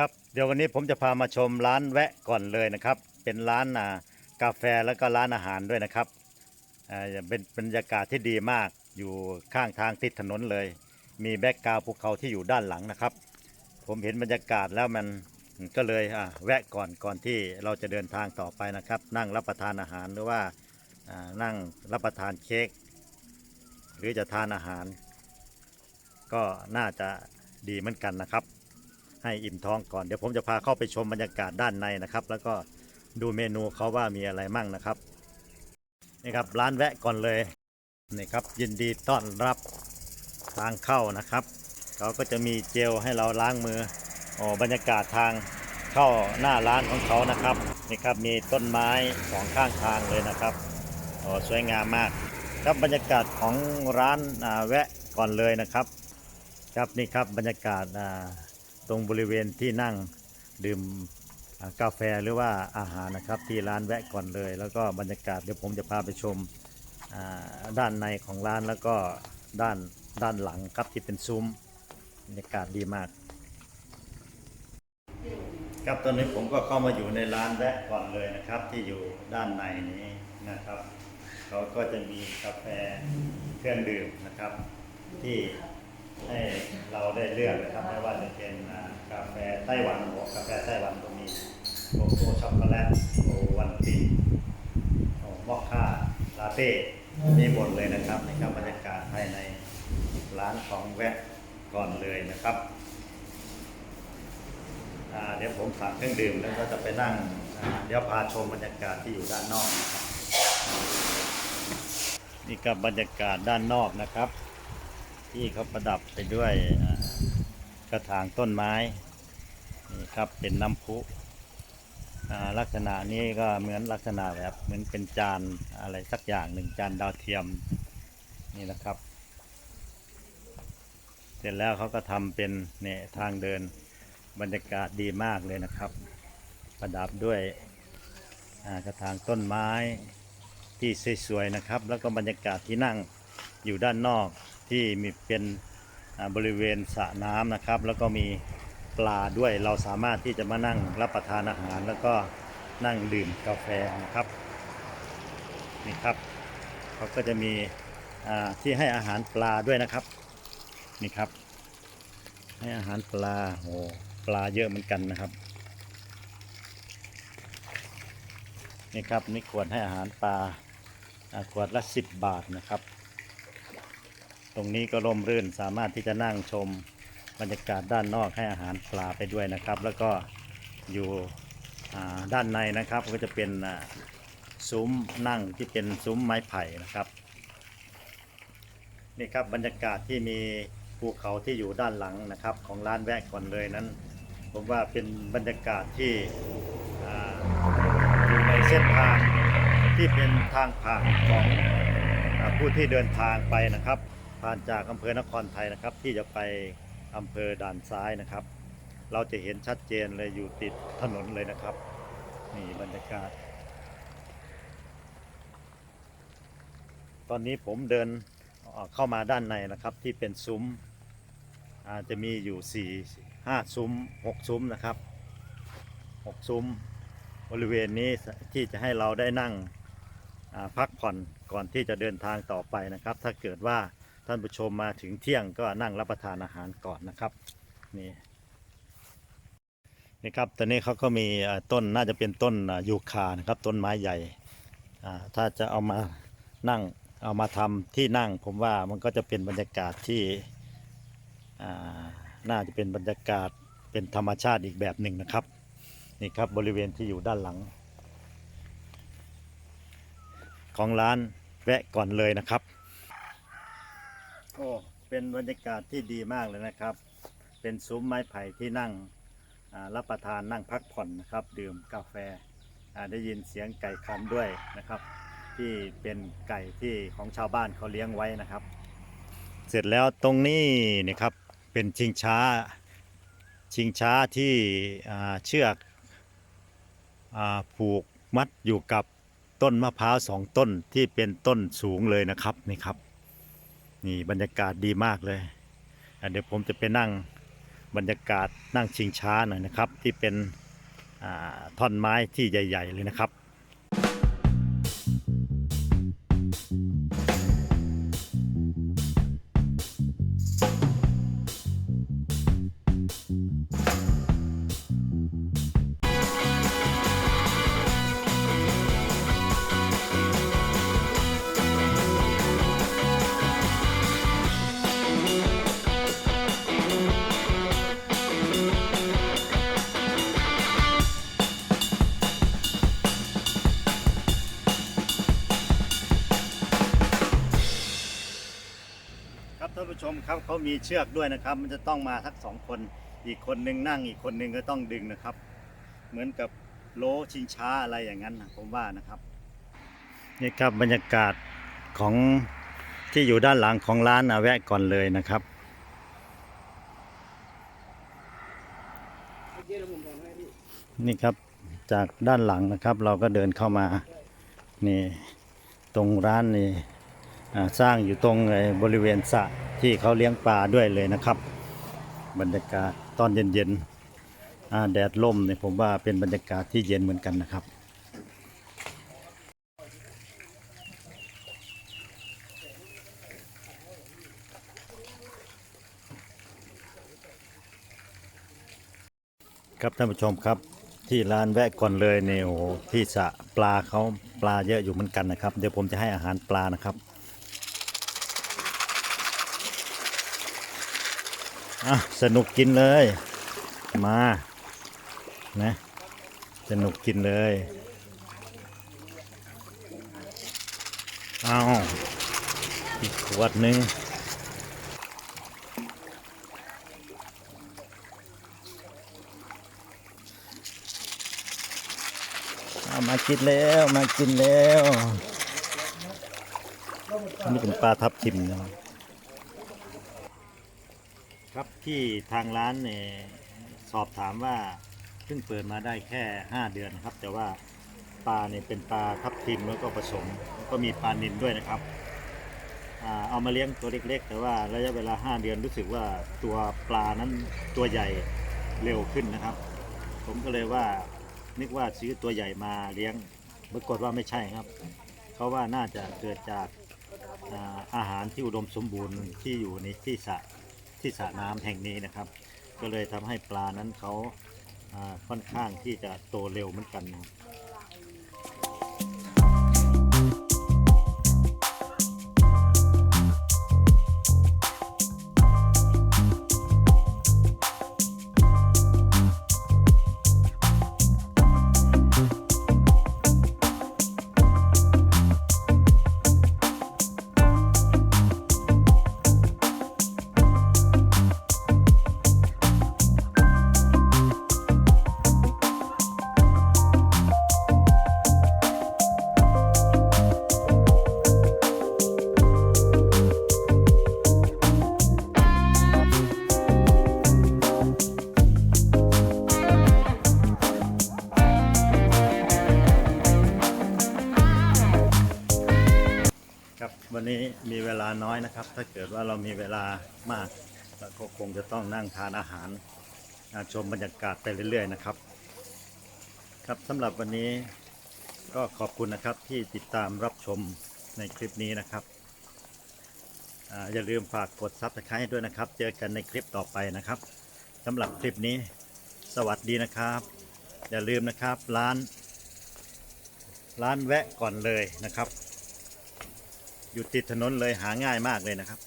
ครับ เดี๋ยววันนี้ผมจะพามาชมร้านแวะก่อนเลยนะครับ เป็นร้านอ่ากาแฟแล้วก็ร้านอาหารด้วยนะครับอ่าเป็นบรรยากาศที่ดีมากอยู่ข้างทางติดถนนเลย มีแบ็กกราวภูเขาที่อยู่ด้านหลังนะครับ ผมเห็นบรรยากาศแล้วมันก็เลยอ่าแวะก่อนก่อนที่เราจะเดินทางต่อไปนะครับ นั่งรับประทานอาหารหรือว่าอ่านั่งรับประทานเค้กหรือจะทานอาหาร ก็น่าจะดีเหมือนกันนะครับ ให้อิ่มท้องก่อนเดี๋ยวผมจะพาเข้าไปชมบรรยากาศด้านในนะครับ แล้วก็ดูเมนูเขาว่ามีอะไรมั่งนะครับนี่ครับร้านแวะก่อนเลยนี่ครับยินดีต้อนรับทางเข้านะครับเขาก็จะมีเจลให้เราล้างมืออ๋อบรรยากาศทางเข้าหน้าร้านของเขานะครับนี่ครับมีต้นไม้สองข้างทางเลยนะครับอ๋อสวยงามมากครับบรรยากาศของร้านแวะก่อนเลยนะครับ ครับนี่ครับบรรยากาศอ่า ตรงบริเวณที่นั่งดื่มกาแฟหรือว่าอาหารนะครับ ที่ร้านแวะก่อนเลย แล้วก็บรรยากาศเดี๋ยวผมจะพาไปชมด้านในของร้านแล้วก็ด้านด้านหลังครับที่เป็นซุ้มบรรยากาศดีมาก ครับตอนนี้ผมก็เข้ามาอยู่ในร้านแวะก่อนเลยนะครับ ที่อยู่ด้านในนี้นะครับเขาก็จะมีกาแฟเครื่องดื่มนะครับ ที่ ให้เราได้เลือกนะครับไม่ว่าจะเป็นกาแฟไต้หวันหัวกาแฟไต้หวันก็มีโกโก้ช็อกโกแลตโอวันตินโอมอคค่าลาเต้มีหมดเลยนะครับนี่ครับบรรยากาศภายในร้านของแวะก่อนเลยนะครับเดี๋ยวผมฝากเครื่องดื่มแล้วก็จะไปนั่งเดี๋ยวพาชมบรรยากาศที่อยู่ด้านนอก นี่กับบรรยากาศด้านนอกนะครับ ที่เขาประดับไปด้วยกระถางต้นไม้นี่ครับเป็นน้ำพุลักษณะนี้ก็เหมือนลักษณะแบบเหมือนเป็นจานอะไรสักอย่างหนึ่งจานดาวเทียมนี่นะครับ เสร็จแล้วเขาก็ทำเป็นเนี่ยทางเดินบรรยากาศดีมากเลยนะครับ ประดับด้วยกระถางต้นไม้ที่สวยๆนะครับ แล้วก็บรรยากาศที่นั่งอยู่ด้านนอก ที่มีเป็นบริเวณสระน้ำนะครับ แล้วก็มีปลาด้วยเราสามารถที่จะมานั่งรับประทานอาหาร แล้วก็นั่งดื่มกาแฟนะครับนี่ครับเขาก็จะมีที่ให้อาหารปลาด้วยนะครับนี่ครับ ให้อาหารปลาโอ้ปลาเยอะเหมือนกันนะครับนี่ครับนี่ขวดให้อาหารปลาอ่าขวดละ 10 บาทนะครับ ตรงนี้ก็ร่มรื่นสามารถที่จะนั่งชมบรรยากาศด้านนอกให้อาหารปลาไปด้วยนะครับ แล้วก็อยู่ด้านในนะครับก็จะเป็นซุ้มนั่งที่เป็นซุ้มไม้ไผ่นะครับนี่ครับบรรยากาศที่มีภูเขาที่อยู่ด้านหลังนะครับ ของร้านแวะก่อนเลยนั้น ผมว่าเป็นบรรยากาศที่อยู่ในเส้นทางที่เป็นทางผ่านของอผู้ที่เดินทางไปนะครับ ผ่านจากอำเภอนครไทยนะครับ ที่จะไปอำเภอด่านซ้ายนะครับ เราจะเห็นชัดเจนเลยอยู่ติดถนนเลยนะครับนี่บรรยากาศ ตอนนี้ผมเดินเข้ามาด้านในนะครับที่เป็นซุ้มอาจจะมีอยู่สี่ห้าซุ้มหกซุ้มนะครับหกซุ้มบริเวณนี้ที่จะให้เราได้นั่งพักผ่อนก่อนที่จะเดินทางต่อไปนะครับ ถ้าเกิดว่า ท่านผู้ชมมาถึงเที่ยงก็นั่งรับประทานอาหารก่อนนะครับนี่นี่ครับตอนนี้เขาก็มีต้นน่าจะเป็นต้นยูคานะครับ ต้นไม้ใหญ่ถ้าจะเอามานั่งเอามาทำที่นั่ง ผมว่ามันก็จะเป็นบรรยากาศที่น่าจะเป็นบรรยากาศเป็นธรรมชาติอีกแบบหนึ่งนะครับนี่ครับบริเวณที่อยู่ด้านหลัง ของร้านแวะก่อนเลยนะครับ โอ้ เป็นบรรยากาศที่ดีมากเลยนะครับ เป็นซุ้มไม้ไผ่ที่นั่งรับประทานนั่งพักผ่อนนะครับ ดื่มกาแฟได้ยินเสียงไก่คันด้วยนะครับ ที่เป็นไก่ที่ของชาวบ้านเขาเลี้ยงไว้นะครับ เสร็จแล้วตรงนี้นี่ครับเป็นชิงช้าชิงช้าที่เชือกอผูกมัดอยู่กับต้นมะพร้าวสองต้นที่เป็นต้นสูงเลยนะครับนี่ครับ นี่บรรยากาศดีมากเลยเดี๋ยวผมจะไปนั่งบรรยากาศนั่งชิงช้าหน่อยนะครับ ที่เป็นท่อนไม้ที่ใหญ่ ๆ เลยนะครับ ชมครับเขามีเชือกด้วยนะครับ มันจะต้องมาทักสองคน อีกคนนึงนั่งอีกคนนึงก็ต้องดึงนะครับ เหมือนกับโลชิงช้าอะไรอย่างนั้นนะผมว่านะครับนี่ครับบรรยากาศของที่อยู่ด้านหลังของร้านนะแวะก่อนเลยนะครับนี่ครับจากด้านหลังนะครับ เราก็เดินเข้ามานี่ตรงร้านนี่สร้างอยู่ตรงบริเวณสระ ที่เขาเลี้ยงปลาด้วยเลยนะครับ บรรยากาศตอนเย็นๆแดดล่มเนี่ยผมว่าเป็นบรรยากาศที่เย็นเหมือนกันนะครับครับท่านผู้ชมครับที่ร้านแวะก่อนเลยเนี่ยโอ้โหที่สระปลาเขาปลาเยอะอยู่เหมือนกันนะครับ เดี๋ยวผมจะให้อาหารปลานะครับ อะสนุกกินเลย มานะสนุกกินเลยเอาอีกขวดหนึ่งามากินแล้วมากินแล้วนนี้เป็นปลาทับทิมนะ ครับที่ทางร้านเนี่ยสอบถามว่าเพิ่งเปิดมาได้แค่ 5 เดือนครับ แต่ว่าปลาเนี่ยเป็นปลาทับทิมแล้วก็ผสมแล้วก็มีปลานิลด้วยนะครับอ่าเอามาเลี้ยงตัวเล็กๆ แต่ว่าระยะเวลา 5 เดือนรู้สึกว่าตัวปลานั้นตัวใหญ่เร็วขึ้นนะครับ ผมก็เลยว่านึกว่าซื้อตัวใหญ่มาเลี้ยงปรากฏว่าไม่ใช่ครับเพราว่าน่าจะเกิดจากอาอาหารที่อุดมสมบูรณ์ที่อยู่ในที่สระ ที่สระน้ำแห่งนี้นะครับ ก็เลยทำให้ปลานั้นเขาอ่าค่อนข้างที่จะโตเร็วเหมือนกัน วันนี้มีเวลาน้อยนะครับ ถ้าเกิดว่าเรามีเวลามากเราก็คงจะต้องนั่งทานอาหารชมบรรยากาศไปเรื่อย ๆ นะครับ ครับสำหรับวันนี้ก็ขอบคุณนะครับที่ติดตามรับชมในคลิปนี้นะครับอ่าอย่าลืมฝากกดซับสไครต์ด้วยนะครับ เจอกันในคลิปต่อไปนะครับสำหรับคลิปนี้สวัสดีนะครับ อย่าลืมนะครับร้าน ร้านแวะก่อนเลยนะครับ อยู่ติดถนนเลยหาง่ายมากเลยนะครับ